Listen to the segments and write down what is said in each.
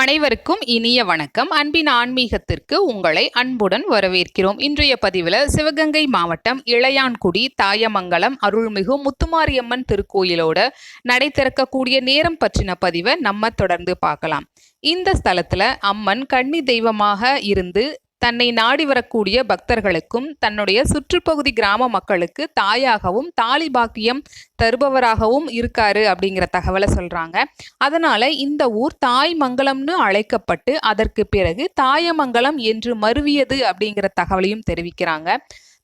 அனைவருக்கும் இனிய வணக்கம். அன்பின் ஆன்மீகத்திற்கு உங்களை அன்புடன் வரவேற்கிறோம். இன்றைய பதிவில் சிவகங்கை மாவட்டம் இளையான்குடி தாயமங்கலம் அருள்மிகு முத்துமாரியம்மன் திருக்கோயிலோட நடை திறக்கக்கூடிய நேரம் பற்றின பதிவை நம்ம தொடர்ந்து பார்க்கலாம். இந்த ஸ்தலத்தில் அம்மன் கன்னி தெய்வமாக இருந்து தன்னை நாடி வரக்கூடிய பக்தர்களுக்கும் தன்னுடைய சுற்றுப்பகுதி கிராம மக்களுக்கு தாயாகவும் தாலி பாக்கியம் தருபவராகவும் இருக்காரு அப்படிங்கிற தகவலை சொல்றாங்க. அதனால இந்த ஊர் தாய் மங்கலம்னு அழைக்கப்பட்டு அதற்கு பிறகு தாயமங்கலம் என்று மருவியது அப்படிங்கிற தகவலையும் தெரிவிக்கிறாங்க.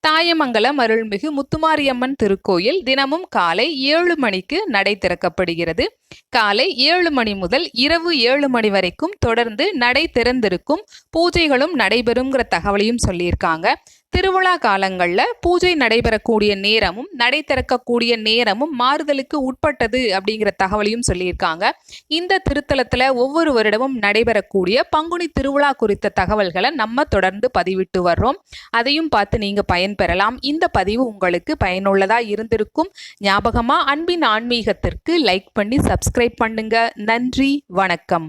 தாயமங்கலம் அருள்மிகு முத்துமாரியம்மன் திருக்கோயில் தினமும் காலை ஏழு மணிக்கு நடை திறக்கப்படுகிறது. காலை ஏழு மணி முதல் இரவு ஏழு மணி வரைக்கும் தொடர்ந்து நடை திறந்திருக்கும். பூஜைகளும் நடைபெறுங்கிற தகவலையும் சொல்லியிருக்காங்க. திருவிழா காலங்களில் பூஜை நடைபெறக்கூடிய நேரமும் நடை திறக்கக்கூடிய நேரமும் மாறுதலுக்கு உட்பட்டது அப்படிங்கிற தகவலையும் சொல்லியிருக்காங்க. இந்த திருத்தலத்தில் ஒவ்வொரு வருடமும் நடைபெறக்கூடிய பங்குனி திருவிழா குறித்த தகவல்களை நம்ம தொடர்ந்து பதிவிட்டு வர்றோம். அதையும் பார்த்து நீங்கள் பயன்பெறலாம் இந்த பதிவு உங்களுக்கு பயனுள்ளதாக இருந்திருக்கும். ஞாபகமாக அன்பின் ஆன்மீகத்திற்கு லைக் பண்ணி சப்ஸ்கிரைப் பண்ணுங்க. நன்றி வணக்கம்.